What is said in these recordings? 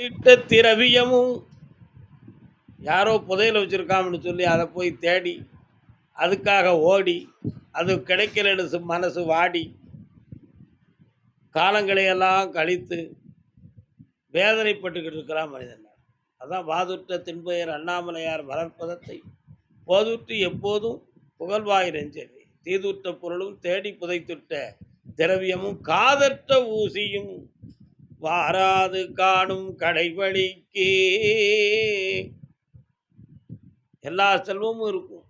திட்ட திரவியமும் யாரோ புதையில் வச்சிருக்காமன்னு சொல்லி அதை போய் தேடி அதுக்காக ஓடி அது கிடைக்கலன்னு மனசு வாடி காலங்களை எல்லாம் கழித்து வேதனைப்பட்டுக்கிட்டு இருக்கிறான் மனிதன் அதான் வாதுற்ற தின்பெயர் அண்ணாமலையார் வளர்ப்பதத்தை போதுற்று எப்போதும் புகழ்வாய் நெஞ்சலி தீதுற்ற பொருளும் தேடி புதைத்துட்ட திரவியமும் காதற்ற ஊசியும் வாராது காணும் கடைவழிக்கே எல்லா செல்வமும் இருக்கும்.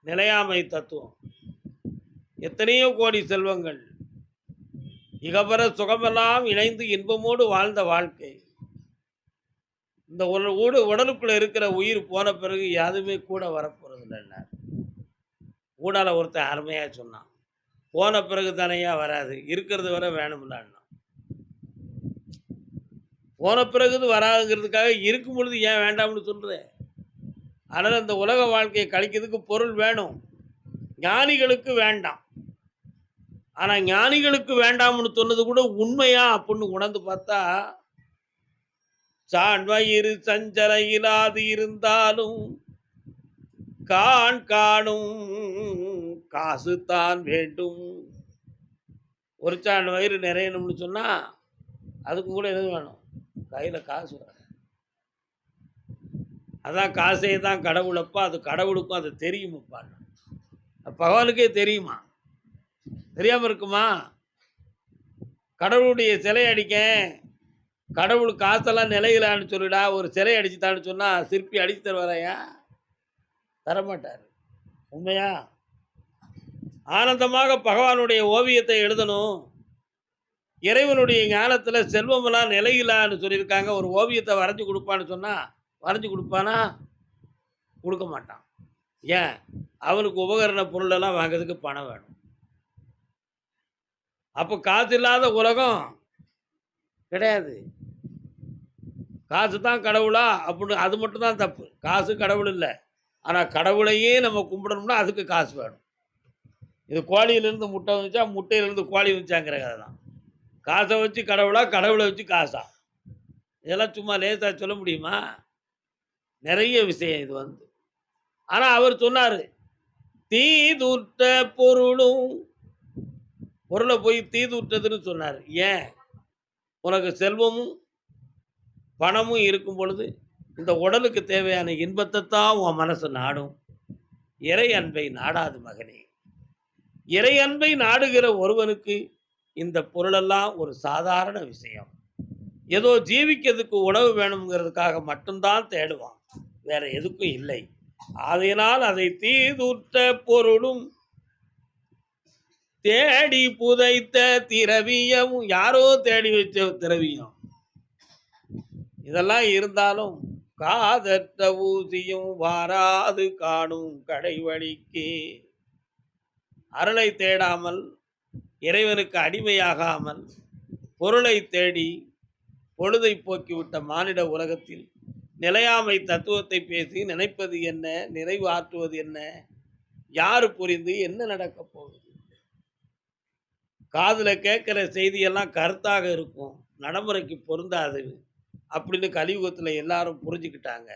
நிலையாமை தத்துவம். எத்தனையோ கோடி செல்வங்கள். இகபர சுகமெல்லாம் இணைந்து இன்பமோடு வாழ்ந்த வாழ்க்கை. இந்த உடல் ஊடு உடலுக்குள்ள இருக்கிற உயிர் போன பிறகு யாருமே கூட வரப்போறது இல்லைன்னார் ஊடால ஒருத்தன் அருமையாக சொன்னான். போன பிறகு தானையா வராது. இருக்கிறது வர வேணும்லான்னா போன பிறகுது வராதுங்கிறதுக்காக இருக்கும் பொழுது ஏன் வேண்டாம்னு சொல்கிறேன் அதனால் இந்த உலக வாழ்க்கையை கழிக்கிறதுக்கு பொருள் வேணும். ஞானிகளுக்கு வேண்டாம். ஆனால் ஞானிகளுக்கு வேண்டாம்னு சொன்னது கூட உண்மையா அப்படின்னு உணர்ந்து பார்த்தா சாண்வயிறு சஞ்சல இல்லாது இருந்தாலும் கான் காணும் காசு தான் வேண்டும். ஒரு சான் வயிறு நிறையணும்னு சொன்னால் அதுக்கு கூட எது வேணும்? கையில் காசு அதான் காசே தான் கடவுளப்பா அது கடவுளுக்கும் அது தெரியுமப்பா. பகவானுக்கே தெரியுமா? தெரியாமல் இருக்குமா? கடவுளுடைய சிலை அடிக்க கடவுள் காசெல்லாம் நிலையிலான்னு சொல்லிடா ஒரு சிலை அடிச்சுட்டான்னு சொன்னால் சிற்பி அடித்து தருவாரையா? தரமாட்டார். உண்மையா? ஆனந்தமாக பகவானுடைய ஓவியத்தை எழுதணும். இறைவனுடைய ஞானத்தில் செல்வமெல்லாம் நிலையிலான்னு சொல்லியிருக்காங்க. ஒரு ஓவியத்தை வரைஞ்சி கொடுப்பான்னு சொன்னால் வரைஞ்சி கொடுப்பானா? கொடுக்க மாட்டான். ஏன்? அவனுக்கு உபகரண பொருளெல்லாம் வாங்குறதுக்கு பணம் வேணும். அப்போ காசு இல்லாத உலகம் கிடையாது. காசு தான் கடவுளா? அப்படின்னு அது மட்டும் தான் தப்பு. காசு கடவுள் இல்லை. ஆனால் கடவுளையே நம்ம கும்பிடணும்னா அதுக்கு காசு வேணும். இது கோழியிலேருந்து முட்டை வந்துச்சா? முட்டையிலேருந்து கோழி வந்துச்சாங்கிற கதை தான். காசை வச்சு கடவுளா கடவுளை வச்சு காசா? இதெல்லாம் சும்மா லேசாக சொல்ல முடியுமா? நிறைய விஷயம் இது வந்து. ஆனால் அவர் சொன்னார் தீதுட்ட பொருளும் பொருளை போய் தீதுட்டதுன்னு சொன்னார். ஏன்? உனக்கு செல்வமும் பணமும் இருக்கும் பொழுது இந்த உடலுக்கு தேவையான இன்பத்தை தான் உன் மனசு நாடும். இறை அன்பை நாடாது மகனே. இறை அன்பை நாடுகிற ஒருவனுக்கு இந்த பொருளெல்லாம் ஒரு சாதாரண விஷயம். ஏதோ ஜீவிக்கிறதுக்கு உணவு வேணுங்கிறதுக்காக மட்டும்தான் தேடுவான். வேற எதுக்கும் இல்லை. ஆகையினால் அதை தீதுற்ற பொருளும் தேடி புதைத்த திரவியமும் யாரோ தேடி வச்ச திரவியம். இதெல்லாம் இருந்தாலும் காதற்ற ஊசியும் வாராது காணும் கடைவழிக்கு. அருளை தேடாமல் இறைவனுக்கு அடிமையாகாமல் பொருளை தேடி பொழுதை போக்கிவிட்ட மானிட உலகத்தில் நிலையாமை தத்துவத்தை பேசி நினைப்பது என்ன? நிறைவு ஆற்றுவது என்ன? யார் புரிந்து? என்ன நடக்கப் போகுது? காதில் கேட்குற செய்தியெல்லாம் கருத்தாக இருக்கும். நடைமுறைக்கு பொருந்தாது அப்படின்னு கலியுகத்தில் எல்லாரும் புரிஞ்சுக்கிட்டாங்க.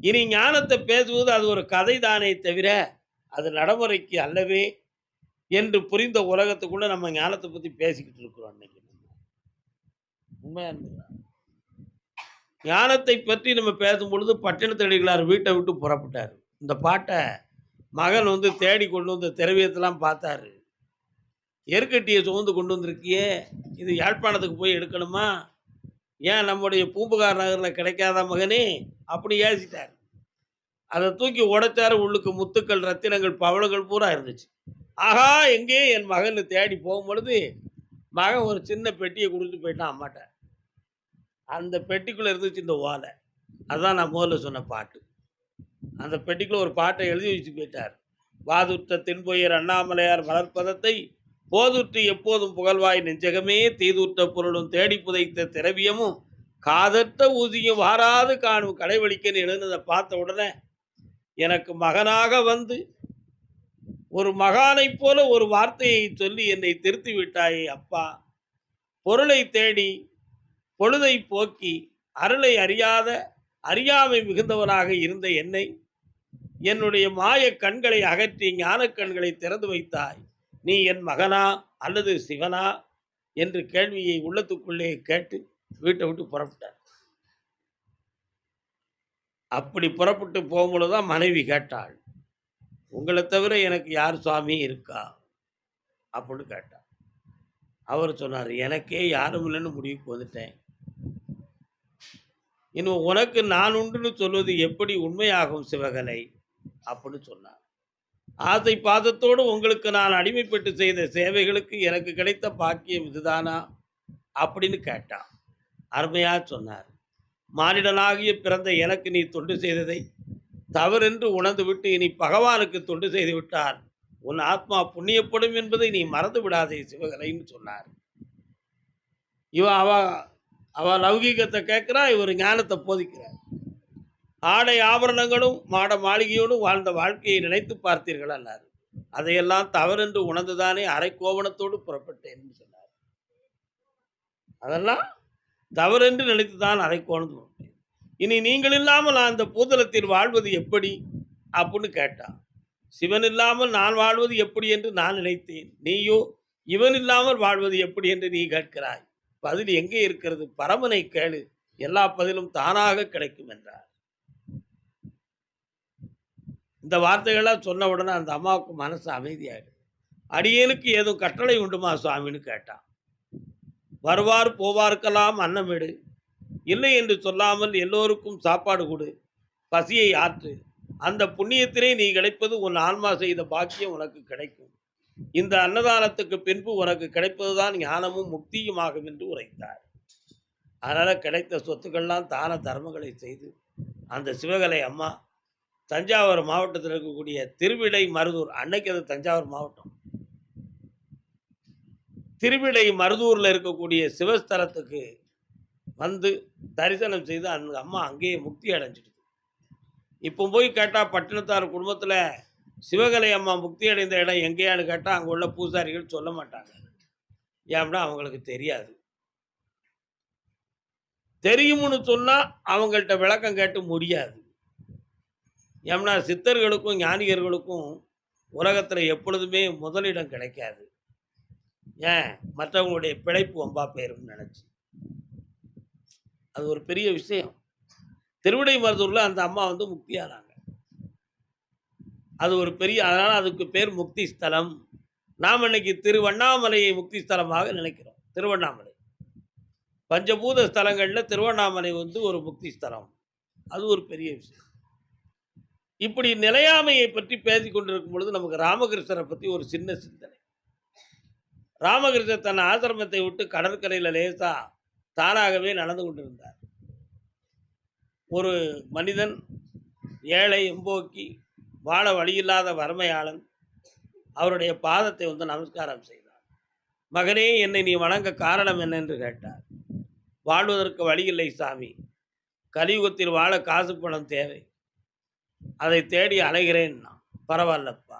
இனி ஞானத்தை பேசுவது அது ஒரு கதை தானே தவிர அது நடைமுறைக்கு அல்லவே என்று புரிந்த உலகத்துக்குள்ள நம்ம ஞானத்தை பற்றி பேசிக்கிட்டு இருக்கிறோம் அன்னைக்கு. உண்மையா ஞானத்தை பற்றி நம்ம பேசும் பொழுது பட்டினத்தடிகளார் வீட்டை விட்டு புறப்பட்டார். இந்த பாட்டை மகன் வந்து தேடி கொண்டு வந்த திரவியத்தெல்லாம் பார்த்தாரு. எருக்கட்டியை சுமந்து கொண்டு வந்திருக்கியே இது யாழ்ப்பாணத்துக்கு போய் எடுக்கணுமா? ஏன் நம்முடைய பூம்புகார் நகரில் கிடைக்காத மகனே? அப்படி ஏசிட்டார் அதை தூக்கி உடைச்சாரு உள்ளுக்கு முத்துக்கள் ரத்தினங்கள் பவளங்கள் பூரா இருந்துச்சு. ஆகா எங்கே என் மகன் தேடி போகும் பொழுது மகன் ஒரு சின்ன பெட்டியை கொடுத்துட்டு போயிட்டான் அம்மாட்ட. அந்த பெட்டிக்குள்ளே இருந்துச்சு இந்த ஓலை. அதுதான் நான் முதல்ல சொன்ன பாட்டு. அந்த பெட்டிக்குள்ளே ஒரு பாட்டை எழுதி வச்சு போயிட்டார். வாதுற்ற தென்பொயர் அண்ணாமலையார் மலர்பதத்தை போதுற்று எப்போதும் புகழ்வாய் நெஞ்சகமே. தீதுற்ற பொருளும் தேடி புதைத்த திரவியமும் காதற்ற ஊதியம் வாராது காணும் கடைவழிக்கன்னு எழுந்ததை பார்த்த உடனே எனக்கு மகனாக வந்து ஒரு மகானைப் போல ஒரு வார்த்தையை சொல்லி என்னை திருத்தி விட்டாயே அப்பா. பொருளை தேடி பொழுதை போக்கி அருளை அறியாத அறியாமை மிகுந்தவனாக இருந்த என்னை என்னுடைய மாய கண்களை அகற்றி ஞானக் கண்களை திறந்து வைத்தாய். நீ என் மகனா அல்லது சிவனா? என்று கேள்வியை உள்ளத்துக்குள்ளே கேட்டு வீட்டை விட்டு புறப்பட்டார். அப்படி புறப்பட்டு போகும்பொழுது தான் மனைவி கேட்டாள். உங்களை தவிர எனக்கு யார் சுவாமி இருக்கா? அப்படின்னு கேட்டார் அவர் சொன்னார் எனக்கே யாரும் இல்லைன்னு முடிவுக்கு வந்துட்டேன். இன்னும் உனக்கு நான் உண்டுன்னு சொல்வது எப்படி உண்மையாகும் சிவகலை? அப்படின்னு சொன்னார். ஆசை பாதத்தோடு உங்களுக்கு நான் அடிமைப்பட்டு செய்த சேவைகளுக்கு எனக்கு கிடைத்த பாக்கியம் இதுதானா? அப்படின்னு கேட்டான் அருமையாக சொன்னார். மானிடனாகிய பிறந்த எனக்கு நீ தொண்டு செய்ததை தவறென்று உணர்ந்துவிட்டு இனி பகவானுக்கு தொண்டு செய்து விட்டார். உன் ஆத்மா புண்ணியப்படும் என்பதை நீ மறந்து விடாதே சிவகலைன்னு சொன்னார். இவ அவ அவ லௌகீகத்தை கேட்கிறா இவர் ஞானத்தை போதிக்கிறார். ஆடை ஆபரணங்களும் மாட மாளிகையோடும் வாழ்ந்த வாழ்க்கையை நினைத்து பார்த்தீர்கள் அல்லார் அதையெல்லாம் தவறென்று உணர்ந்துதானே அரை கோவணத்தோடு புறப்பட்டேன் சொன்னார். அதெல்லாம் தவறென்று நினைத்துதான் அரை கோவணத்து புறப்பட்டேன். இனி நீங்கள் இல்லாமல் நான் அந்த பூதலத்தில் வாழ்வது எப்படி? அப்படின்னு கேட்டான் சிவன் இல்லாமல் நான் வாழ்வது எப்படி என்று நான் நினைத்தேன். நீயோ இவன் இல்லாமல் வாழ்வது எப்படி என்று நீ கேட்கிறாய்? பதில் எங்கே இருக்கிறது? பரமனை கேளு. எல்லா பதிலும் தானாக கிடைக்கும் என்றார். இந்த வார்த்தைகளாக சொன்ன உடனே அந்த அம்மாவுக்கு மனசு அமைதியாயிடுது. அடியனுக்கு ஏதும் கட்டளை உண்டுமா சுவாமின்னு கேட்டான் வருவார் போவார்க்கெல்லாம் அன்னமிடு. இல்லை என்று சொல்லாமல் எல்லோருக்கும் சாப்பாடு கொடு. பசியை ஆற்று. அந்த புண்ணியத்திலே நீ கிடைப்பது உன் ஆன்மா செய்த பாக்கியம் உனக்கு கிடைக்கும். இந்த அன்னதானத்துக்கு பின்பு உனக்கு கிடைப்பதுதான் ஞானமும் முக்தியுமாகும் என்று உரைத்தார். அதனால் கிடைத்த சொத்துக்கள்லாம் தான தர்மங்களை செய்து அந்த சிவகலை அம்மா தஞ்சாவூர் மாவட்டத்தில் இருக்கக்கூடிய திருவிடை மருதூர் அன்னைக்கு அது தஞ்சாவூர் மாவட்டம். திருவிடை மருதூரில் இருக்கக்கூடிய சிவஸ்தலத்துக்கு வந்து தரிசனம் செய்து அந்த அம்மா அங்கேயே முக்தி அடைஞ்சிடுது. இப்போ போய் கேட்டால் பட்டினத்தார் குடும்பத்தில் சிவகலை அம்மா முக்தி அடைந்த இடம் எங்கேயான்னு கேட்டால் அங்கே உள்ள பூசாரிகள் சொல்ல மாட்டாங்க. ஏன்னா அவங்களுக்கு தெரியாது. தெரியும்னு சொன்னால் அவங்கள்ட்ட விளக்கம் கேட்டு முடியாது. ஏம்னா சித்தர்களுக்கும் ஞானிகர்களுக்கும் உலகத்தில் எப்பொழுதுமே முதலிடம் கிடைக்காது. ஏன்? மற்றவங்களுடைய பிழைப்பு வம்பா போயிரும்னு நினச்சி. அது ஒரு பெரிய விஷயம். திருவிடை மருதூரில் அந்த அம்மா வந்து முக்தியானாங்க. அது ஒரு பெரிய அதனால் அதுக்கு பேர் முக்தி ஸ்தலம். நாம் இன்னைக்கு திருவண்ணாமலையை முக்தி ஸ்தலமாக நினைக்கிறோம். திருவண்ணாமலை. பஞ்சபூத ஸ்தலங்களில் திருவண்ணாமலை வந்து ஒரு முக்தி ஸ்தலம். அது ஒரு பெரிய விஷயம். இப்படி நிலையாமையை பற்றி பேசிக் கொண்டிருக்கும் பொழுது நமக்கு ராமகிருஷ்ணரை பற்றி ஒரு சின்ன சிந்தனை. ராமகிருஷ்ணர் தன் ஆசிரமத்தை விட்டு கடற்கரையில் லேசாக தானாகவே நடந்து கொண்டிருந்தார். ஒரு மனிதன் ஏழை எம்போக்கி வாழ வழியில்லாத வறுமையாளன் அவருடைய பாதத்தை வந்து நமஸ்காரம் செய்தார். மகனே என்னை நீ வணங்க காரணம் என்ன என்று கேட்டார். வாழ்வதற்கு வழியில்லை சாமி. கலியுகத்தில் வாழ காசு பணம் தேவை. அதை தேடி அலைகிறேன் நான். பரவாயில்லப்பா.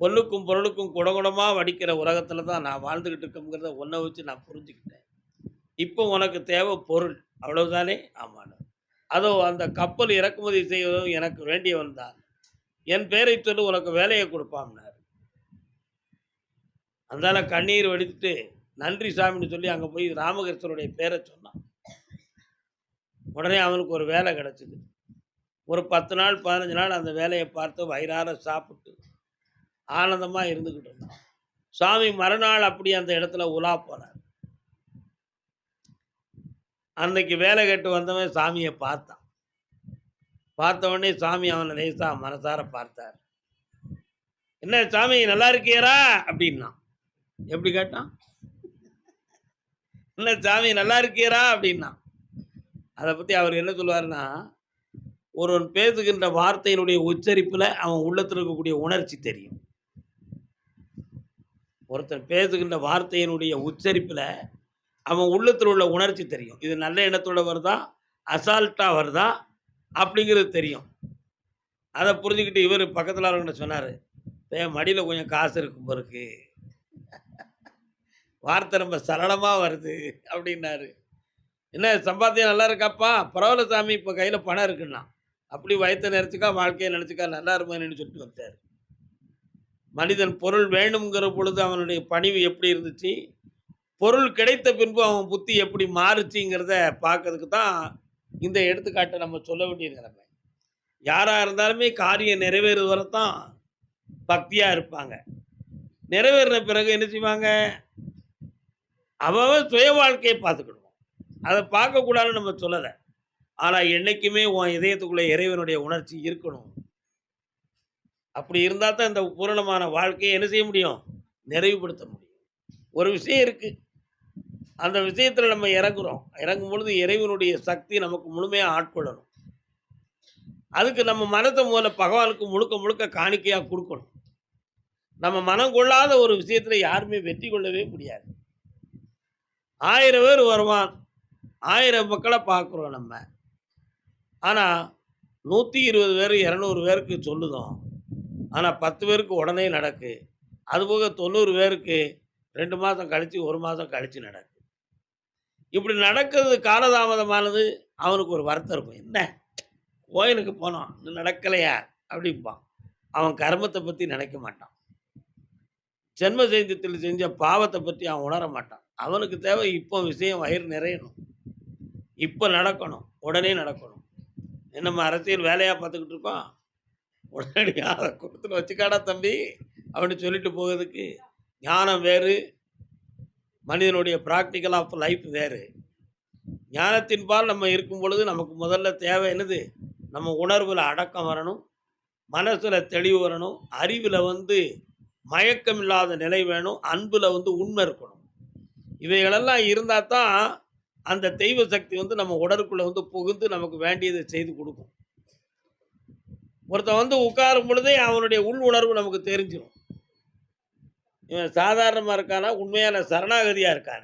பொருளுக்கும் பொருளுக்கும் குடகுடமாக வடிக்கிற உலகத்தில் தான் நான் வாழ்ந்துக்கிட்டு இருக்கோங்கிறத ஒன்றை வச்சு நான் புரிஞ்சுக்கிட்டேன். இப்போ உனக்கு தேவை பொருள். அவ்வளவுதானே? ஆமாம் அதோ அந்த கப்பல் இறக்குமதி செய்வதும் எனக்கு வேண்டியவன் தான். என் பேரை சொல்லி உனக்கு வேலையை கொடுப்பாம்னார். அந்தால கண்ணீர் வடித்துட்டு நன்றி சாமின்னு சொல்லி அங்கே போய் ராமகிருஷ்ணனுடைய பேரை சொன்னான். உடனே அவனுக்கு ஒரு வேலை கிடச்சிது. ஒரு பத்து நாள் பதினஞ்சு நாள் அந்த வேலையை பார்த்து வயிறார சாப்பிட்டு ஆனந்தமாக இருந்துக்கிட்டு இருந்தான். சாமி மறுநாள் அப்படி அந்த இடத்துல உலா போனார். அன்னைக்கு வேலை கேட்டு வந்தவன் சாமியை பார்த்தான். பார்த்த உடனே சாமி அவனை லேசா மனசார பார்த்தார். என்ன சாமி நல்லா இருக்கியரா அப்படின்னா எப்படி கேட்டான்? என்ன சாமி நல்லா இருக்கியரா அப்படின்னா அதை பற்றி அவர் என்ன சொல்லுவாருன்னா ஒருவன் பேசுகின்ற வார்த்தையினுடைய உச்சரிப்பில் அவன் உள்ளத்தில் இருக்கக்கூடிய உணர்ச்சி தெரியும். ஒருத்தன் பேசுகின்ற வார்த்தையினுடைய உச்சரிப்பில் அவன் உள்ளத்தில் உள்ள உணர்ச்சி தெரியும். இது நல்ல எண்ணத்தோட வருதா அசால்ட்டாக வருதா அப்படிங்கிறது தெரியும். அதை புரிஞ்சுக்கிட்டு இவர் பக்கத்தில் அவர்கிட்ட சொன்னார் என் மடியில் கொஞ்சம் காசு இருக்கும் பிறகு வார்த்தை ரொம்ப சரளமாக வருது அப்படின்னாரு. என்ன சம்பாத்தியம் நல்லா இருக்காப்பா? பரவாயில்ல சாமி இப்போ கையில் பணம் இருக்குன்னா. அப்படி வயத்தை நினச்சிக்கா வாழ்க்கையை நினச்சிக்கா நல்லா இருப்பான்னு சொல்லிட்டு வந்தார். மனிதன் பொருள் வேண்டுங்கிற பொழுது அவனுடைய பணிவு எப்படி இருந்துச்சு? பொருள் கிடைத்த பின்பு அவன் புத்தி எப்படி மாறுச்சுங்கிறத பார்க்கறதுக்கு தான் இந்த எடுத்துக்காட்டை நம்ம சொல்ல வேண்டியது நிலைமை யாராக இருந்தாலுமே காரியம் நிறைவேறு வரத்தான் பக்தியாக இருப்பாங்க. நிறைவேறின பிறகு என்ன செய்வாங்க? அவன் சுய வாழ்க்கையை பார்த்துக்கிடுவோம் அதை பார்க்கக்கூடாதுன்னு நம்ம சொல்லலை. ஆனால் என்றைக்குமே உன் இதயத்துக்குள்ளே இறைவனுடைய உணர்ச்சி இருக்கணும். அப்படி இருந்தால் தான் இந்த பூரணமான வாழ்க்கையை என்ன செய்ய முடியும்? நிறைவுபடுத்த முடியும். ஒரு விஷயம் இருக்குது அந்த விஷயத்தில் நம்ம இறங்குறோம். இறங்கும் பொழுது இறைவனுடைய சக்தி நமக்கு முழுமையாக ஆட்கொள்ளணும். அதுக்கு நம்ம மனத்தை முதல்ல பகவானுக்கு முழுக்க முழுக்க காணிக்கையாக கொடுக்கணும். நம்ம மனம் கொள்ளாத ஒரு விஷயத்தில் யாருமே வெற்றி கொள்ளவே முடியாது. ஆயிரம் பேர் வருவான். ஆயிரம் மக்களை பார்க்குறோம் நம்ம. ஆனால் நூற்றி இருபது பேர் இரநூறு பேருக்கு சொல்லுதோம். ஆனால் பத்து பேருக்கு உடனே நடக்கு. அதுபோக தொண்ணூறு பேருக்கு ரெண்டு மாதம் கழித்து ஒரு மாதம் கழித்து நடக்கு. இப்படி நடக்கிறது காலதாமதமானது. அவனுக்கு ஒரு வருத்தம் இருக்கும். என்ன? கோயிலுக்கு போனோம். இன்னும் நடக்கலையா? அப்படிம்பான். அவன் கர்மத்தை பற்றி நினைக்க மாட்டான். ஜென்ம செய்தத்தில் செஞ்ச பாவத்தை பற்றி அவன் உணர மாட்டான். அவனுக்கு தேவை இப்போ விஷயம் வயிறு நிறையணும். இப்போ நடக்கணும். உடனே நடக்கணும். நம்ம அரசியல் வேலையாக பார்த்துக்கிட்டு இருக்கோம் உடனடியாக அதை குடத்தில் வச்சுக்காடா தம்பி. அப்படின்னு சொல்லிட்டு போகிறதுக்கு ஞானம் வேறு. மனிதனுடைய ப்ராக்டிக்கல் ஆஃப் லைஃப் வேறு. ஞானத்தின் பால் நம்ம இருக்கும் பொழுது நமக்கு முதல்ல தேவை என்னது? நம்ம உணர்வில் அடக்கம் வரணும் மனசில் தெளிவு வரணும் அறிவில் வந்து மயக்கம் இல்லாத நிலை வேணும் அன்பில் வந்து உண்மை இருக்கணும். இவைகளெல்லாம் இருந்தால் தான் அந்த தெய்வ சக்தி வந்து நம்ம உடலுக்குள்ளே வந்து புகுந்து நமக்கு வேண்டியதை செய்து கொடுக்கும். ஒருத்தன் வந்து உட்காரும் பொழுதே அவனுடைய உள் உணர்வு நமக்கு தெரிஞ்சிடும் இவன் சாதாரணமாக இருக்கானா? உண்மையான சரணாகதியாக இருக்கான.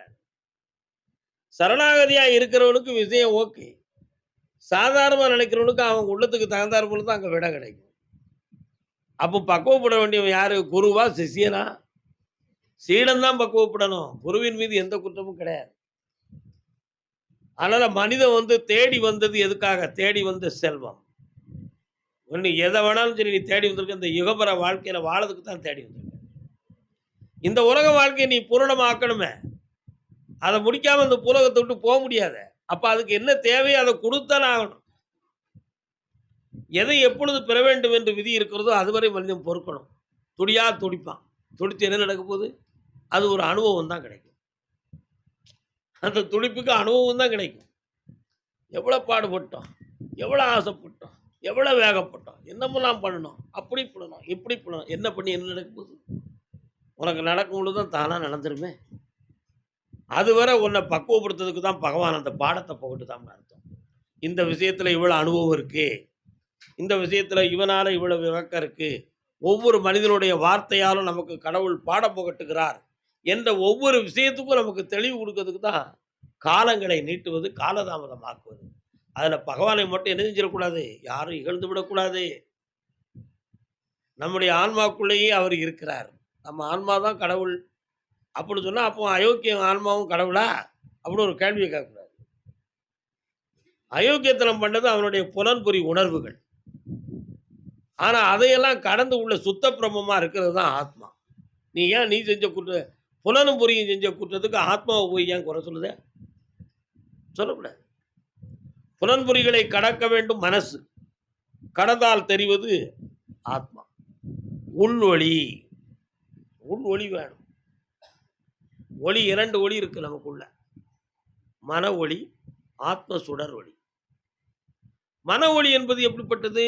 சரணாகதியாக இருக்கிறவனுக்கு விஷயம் ஓகே. சாதாரணமாக நினைக்கிறவனுக்கு அவங்க உள்ளத்துக்கு தகுந்தார் போல தான் அங்கே விட கிடைக்கும். அப்போ பக்குவப்பட வேண்டியவன் யார்? குருவா? சிஷியனா? சீடன் தான் பக்குவப்படணும். குருவின் மீது எந்த குற்றமும் கிடையாது. அதனால் மனிதன் வந்து தேடி வந்தது எதுக்காக? தேடி வந்த செல்வம். ஒன்று எதை வேணாலும் சரி நீ தேடி வந்திருக்க. இந்த யுகபர வாழ்க்கையில் வாழறதுக்கு தான் தேடி வந்திருக்க. இந்த உலக வாழ்க்கையை நீ பூரணமாக்கணுமே. அதை முடிக்காமல் இந்த புலகத்தை விட்டு போக முடியாது. அப்போ அதுக்கு என்ன தேவையோ அதை கொடுத்தானே ஆகணும். எதை எப்பொழுது பெற வேண்டும் என்று விதி இருக்கிறதோ அதுவரை மனிதன் பொறுக்கணும். துடியா துடிப்பான். துடித்து என்ன நடக்க போகுது? அது ஒரு அனுபவம் தான் கிடைக்கும். அந்த துடிப்புக்கு அனுபவம் தான் கிடைக்கும். எவ்வளோ பாடுபட்டோம் எவ்வளோ ஆசைப்பட்டோம் எவ்வளோ வேகப்பட்டோம் என்னமெல்லாம் பண்ணணும் அப்படி பண்ணணும் இப்படி பண்ணணும் என்ன பண்ணி என்ன நடக்க போகுது? உனக்கு நடக்கும் பொழுது தான் தானாக நடந்துருமே அதுவரை உன்னை பக்குவப்படுத்துறதுக்கு தான் பகவான் அந்த பாடத்தை போட்டு தான் அர்த்தம். இந்த விஷயத்தில் இவ்வளோ அனுபவம் இருக்குது இந்த விஷயத்தில் இவனால் இவ்வளோ விளக்கம் இருக்குது ஒவ்வொரு மனிதனுடைய வார்த்தையாலும் நமக்கு கடவுள் பாட புகட்டுகிறார் என்ற ஒவ்வொரு விஷயத்துக்கும் நமக்கு தெளிவு கொடுக்கறதுக்கு தான் காலங்களை நீட்டுவது காலதாமதமாக்குவது. அதில் பகவானை மட்டும் என்ன செஞ்சிடக்கூடாது? யாரும் இகழ்ந்து விடக்கூடாது. நம்முடைய ஆன்மாக்குள்ளேயே அவர் இருக்கிறார். நம்ம ஆன்மா தான் கடவுள். அப்படி சொன்னால் அப்போ அயோக்கியம் ஆன்மாவும் கடவுளா? அப்படி ஒரு கேள்வியை கேட்கக்கூடாது. அயோக்கியத்தனம் பண்ணது அவனுடைய புலன்புரி உணர்வுகள். ஆனால் அதையெல்லாம் கடந்து உள்ள சுத்த பிரம்மமாக இருக்கிறது தான் ஆத்மா. நீ ஏன் நீ செஞ்ச குற்ற புலனும் புரியும் செஞ்ச குற்றத்துக்கு ஆத்மாவை போய் ஏன் குறை சொல்லுத? சொல்லக்கூடாது. புலன்புரிகளை கடக்க வேண்டும் மனசு. கடந்தால் தெரிவது ஆத்மா. உள்வழி. உள் ஒளி வேணும். ஒளி இரண்டு ஒளி இருக்கு நமக்குள்ள. மன ஒளி ஆத்ம சுடர் ஒளி. மன ஒளி என்பது எப்படிப்பட்டது?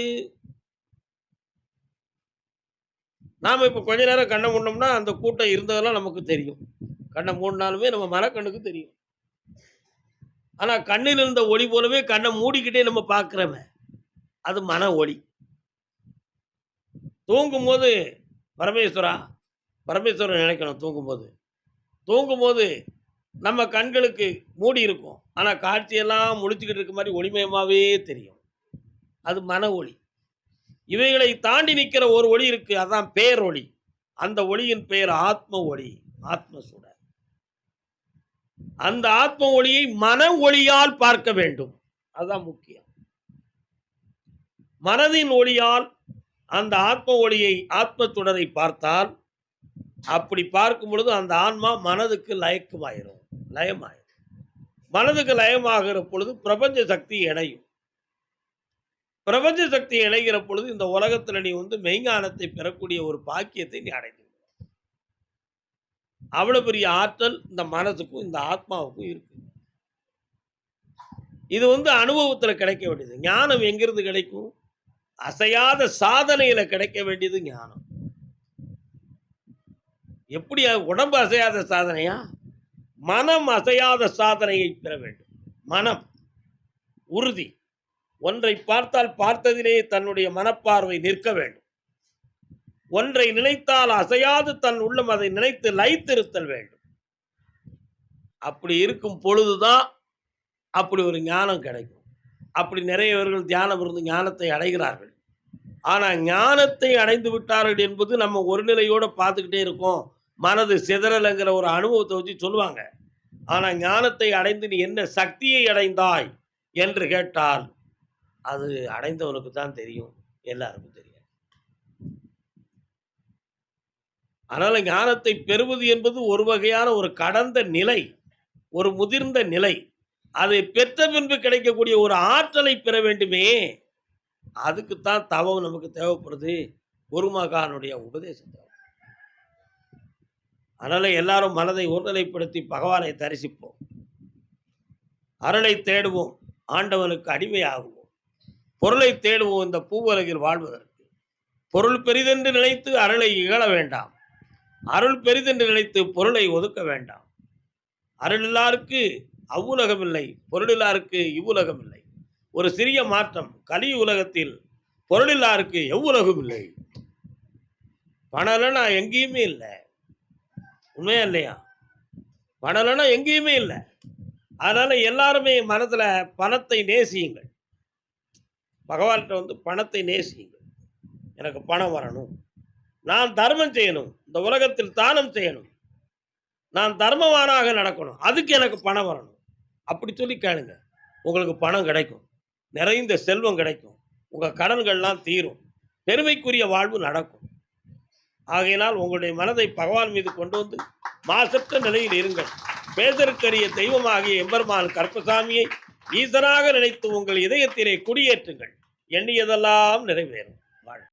நாம் இப்போ கொஞ்ச நேரம் கண்ணை மூடோம்னா அந்த கூட்டம் இருந்ததெல்லாம் நமக்கு தெரியும். கண்ணை மூடினாலுமே நம்ம மனக்கண்ணுக்கு தெரியும். ஆனால் கண்ணில் இருந்த ஒளி போலவே கண்ணை மூடிக்கிட்டே நம்ம பார்க்குறோமே. அது மன ஒளி. தூங்கும்போது பரமேஸ்வரா பரமேஸ்வரன் நினைக்கணும் தூங்கும்போது. தூங்கும்போது நம்ம கண்களுக்கு மூடி இருக்கும். ஆனால் காட்சியெல்லாம் முழிச்சுக்கிட்டு இருக்க மாதிரி ஒளிமயமாகவே தெரியும். அது மன ஒளி. இவைகளை தாண்டி நிற்கிற ஒரு ஒளி இருக்கு. அதான் ஒளி. அந்த ஒளியின் பெயர் ஆத்ம ஒளி ஆத்ம சுடர் அந்த ஆத்ம ஒளியை மன ஒளியால் பார்க்க வேண்டும். அதுதான் முக்கியம். மனதின் ஒளியால் அந்த ஆத்ம ஒளியை ஆத்ம சுடரை பார்த்தால் அப்படி பார்க்கும் பொழுது அந்த ஆன்மா மனதுக்கு லயக்கமாயிரும். லயமாயிரும். மனதுக்கு லயமாகிற பொழுது பிரபஞ்ச சக்தி இணையும். பிரபஞ்ச சக்தி இணைகிற பொழுது இந்த உலகத்துல நீ வந்து மெய்ஞானத்தை பெறக்கூடிய ஒரு பாக்கியத்தை நீ அடைந்து அவ்வளோ பெரிய ஆற்றல் இந்த மனதுக்கும் இந்த ஆத்மாவுக்கும் இருக்கு. இது வந்து அனுபவத்தில் கிடைக்க வேண்டியது. ஞானம் எங்கிருந்து கிடைக்கும்? அசையாத சாதனையில் கிடைக்க வேண்டியது ஞானம். எப்படி உடம்பு அசையாத சாதனையா? மனம் அசையாத சாதனையை பெற வேண்டும். மனம் உறுதி. ஒன்றை பார்த்தால் பார்த்ததிலே தன்னுடைய மனப்பார்வை நிற்க வேண்டும். ஒன்றை நினைத்தால் அசையாது தன் உள்ளம் அதை நினைத்து லைத்திருத்தல் வேண்டும். அப்படி இருக்கும் பொழுதுதான் அப்படி ஒரு ஞானம் கிடைக்கும். அப்படி நிறையவர்கள் தியானம் இருந்து ஞானத்தை அடைகிறார்கள். ஆனால் ஞானத்தை அடைந்து விட்டார்கள் என்பது நம்ம ஒரு நிலையோடு பார்த்துக்கிட்டே இருக்கோம். மனது சிதறலைங்கிற ஒரு அனுபவத்தை வச்சு சொல்லுவாங்க. ஆனால் ஞானத்தை அடைந்து நீ என்ன சக்தியை அடைந்தாய் என்று கேட்டால் அது அடைந்தவனுக்கு தான் தெரியும். எல்லாருக்கும் தெரியும் அதனால் ஞானத்தை பெறுவது என்பது ஒரு வகையான ஒரு கடந்த நிலை ஒரு முதிர்ந்த நிலை. அதை பெற்ற பின்பு கிடைக்கக்கூடிய ஒரு ஆற்றலை பெற வேண்டுமே. அதுக்குத்தான் தவம் நமக்கு தேவைப்படுது. குருமகானுடைய உபதேசம் தேவை. அதனால் எல்லாரும் மனதை ஒருநிலைப்படுத்தி பகவானை தரிசிப்போம். அருளை தேடுவோம். ஆண்டவனுக்கு அடிமையாகுவோம். பொருளை தேடுவோம் இந்த பூவுலகில் வாழ்வதற்கு. பொருள் பெரிதென்று நினைத்து அருளை இகழ வேண்டாம். அருள் பெரிதென்று நினைத்து பொருளை ஒதுக்க வேண்டாம். அருளில்லாருக்கு அவ்வுலகம் இல்லை. பொருளில்லாருக்கு இவ்வுலகம் இல்லை. ஒரு சிறிய மாற்றம். கலி உலகத்தில் பொருளில்லாருக்கு எவ்வுலகம் இல்லை. பணம் நான் எங்கேயுமே இல்லை. உண்மையா இல்லையா? பணம்னா எங்கேயுமே இல்லை. அதனால் எல்லாருமே மனத்தில் பணத்தை நேசியுங்கள். பகவான்கிட்ட வந்து பணத்தை நேசியுங்கள். எனக்கு பணம் வரணும். நான் தர்மம் செய்யணும். இந்த உலகத்தில் தானம் செய்யணும். நான் தர்மவானாக நடக்கணும். அதுக்கு எனக்கு பணம் வரணும். அப்படி சொல்லி கேளுங்க. உங்களுக்கு பணம் கிடைக்கும். நிறைந்த செல்வம் கிடைக்கும். உங்கள் கடன்கள்லாம் தீரும். பெருமைக்குரிய வாழ்வு நடக்கும். ஆகையினால் உங்களுடைய மனதை பகவான் மீது கொண்டு வந்து மாசற்ற நிலையில் இருங்கள். பேதற்கரிய தெய்வமாகிய எம்பெருமான் கற்பசாமியை ஈசனாக நினைத்து உங்கள் இதயத்திலே குடியேற்றுங்கள். எண்ணியதெல்லாம் நிறைவேறும். வாழ்க.